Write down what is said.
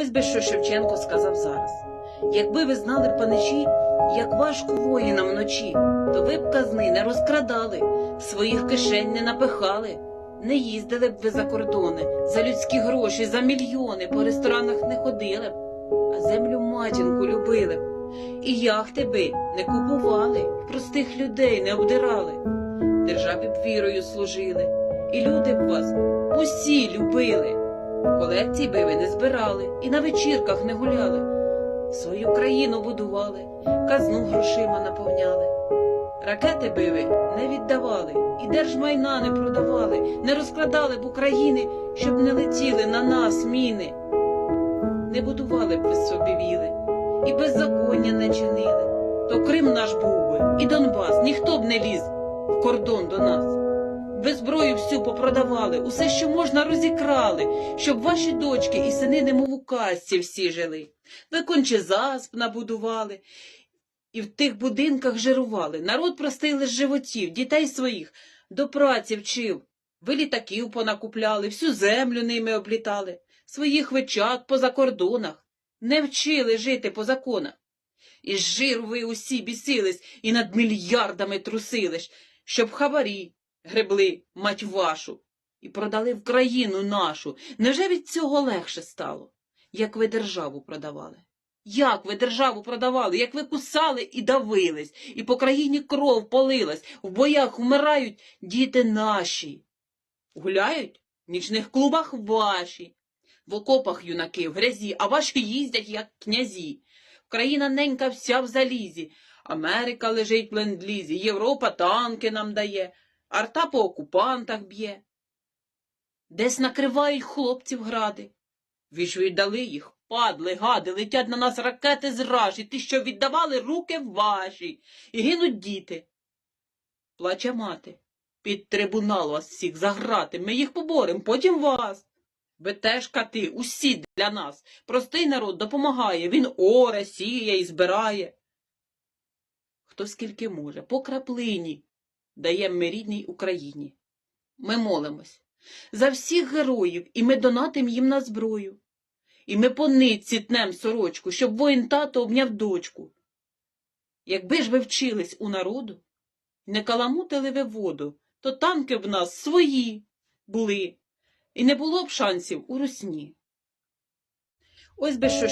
Ось би що Шевченко сказав зараз. Якби ви знали паничі, як важко воїнам вночі, то ви б казни не розкрадали, своїх кишень не напихали, не їздили б ви за кордони, за людські гроші, за мільйони по ресторанах не ходили б, а землю матінку любили б. І яхти би не купували, простих людей не обдирали, державі б вірою служили, і люди б вас усі любили. Колекцій би ви не збирали і на вечірках не гуляли. Свою країну будували, казну грошима наповняли. Ракети би ви не віддавали, і держмайна не продавали, не розкладали б України, щоб не летіли на нас міни. Не будували б ви собі віли, і беззаконня не чинили. То Крим наш був би, і Донбас, ніхто б не ліз в кордон до нас. Ви зброю всю попродавали, усе, що можна, розікрали, щоб ваші дочки і сини немов у казці всі жили. Ви конче засп набудували і в тих будинках жирували. Народ простий лиш животів, дітей своїх до праці вчив. Ви літаків понакупляли, всю землю ними облітали, своїх вечат по закордонах, не вчили жити по законах. І з жиру ви усі бісились і над мільярдами трусились, щоб хабарі гребли, мать вашу, і продали в країну нашу. Невже від цього легше стало? Як ви державу продавали? Як ви державу продавали, як ви кусали і давились, і по країні кров полилась, в боях вмирають діти наші. Гуляють в нічних клубах ваші, в окопах юнаки в грязі, а ваші їздять, як князі. Країна ненька вся в залізі, Америка лежить в ленд-лізі, Європа танки нам дає, арта по окупантах б'є. Десь накривають хлопців гради. Ви ж віддали їх, падли, гади, летять на нас ракети з раж, і що віддавали, руки ваші, і гинуть діти. Плаче мати. Під трибунал вас всіх заграти, ми їх поборем, потім вас. Теж кати, усі для нас. Простий народ допомагає, він оре, сіє і збирає. Хто скільки може, по краплині даєм ми рідній Україні. Ми молимось за всіх героїв, і ми донатим їм на зброю. І ми по нитці тнем сорочку, щоб воїн тато обняв дочку. Якби ж ви вчились у народу, не каламутили ви воду, то танки в нас свої були, і не було б шансів у русні. Ось би що